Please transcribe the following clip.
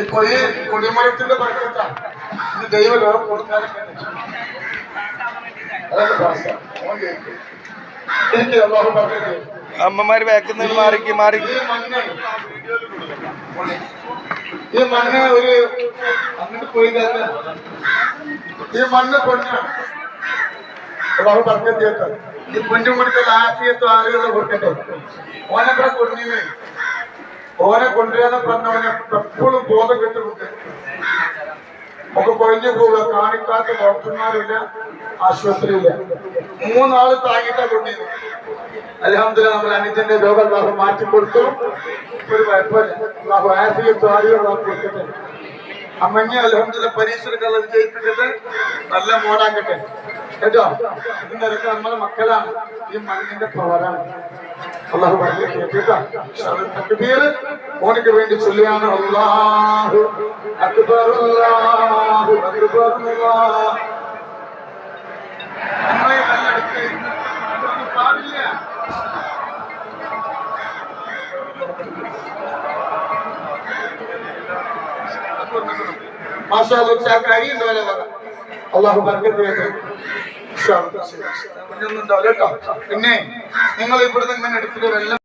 ഇപ്പൊ ഈ കൊടിമരത്തിന്റെ പക്കത്താണ് ഇത് ദൈവലോകം കൊടുക്കാനൊക്കെ അമ്മമാര് വേക്കുന്ന മാറിക്ക് മാറി ഈ മണ്ണ് ഒരു അങ്ങോട്ട് പോയി ഈ മണ്ണ് പൊന്നാണ് അള്ളാഹു പറഞ്ഞു കേട്ടോ. ഈ പൊന്നും കൊടുത്ത ആശയത്തും ആളുകളെ കൊടുക്കട്ടെ. ഓനൊക്കെ കൊണ്ടിരുന്നേ ഓനെ കൊണ്ടുവരാതെ പറഞ്ഞവനെ എപ്പോഴും ബോധം കിട്ടുന്നുണ്ട് നമുക്ക് കൊഴിഞ്ഞു പോവുക കാണിക്കാത്ത ഡോക്ടർമാരില്ല ആശുപത്രിയില്ല. മൂന്നാൾ താങ്ങിട്ടാ കൊണ്ടിരുന്നു അലഹമില്ല നമ്മൾ അനുജന്റെ രോഗം അള്ളാഹു മാറ്റിക്കൊടുത്തു ഒരു കുഴപ്പമില്ല അള്ളാഹു ആശയത്തും ആളുകൾ കൊടുക്കട്ടെ അമ്മഞ്ഞ അലഹമില്ല പരീക്ഷകളെ വിജയിപ്പിച്ചിട്ട് നല്ല മോടാക്കട്ടെ കേട്ടോ? ഇടയ്ക്ക് നമ്മളെ മക്കളാണ്. ഈ മണ്ണിന്റെ പവറാണ്. അള്ളാഹു പറഞ്ഞു കേട്ടോ തക്ബീർ മോനിക്ക് വേണ്ടി ചൊല്ലിയാണ് അള്ളാഹു അക്ബർ അല്ലാഹു അക്ബർ അല്ലാഹ്. നമ്മളെ കല്ലെടുത്ത് ഇതൊന്നും പാടില്ല മാഷാ അല്ലാ കഴിയുണ്ടോ അള്ളാഹു ബർക്കത്ത് ചെയ്യട്ടെ പിന്നെ നിങ്ങൾ ഇവിടുന്ന് ഇങ്ങനെ എടുത്തിട്ട്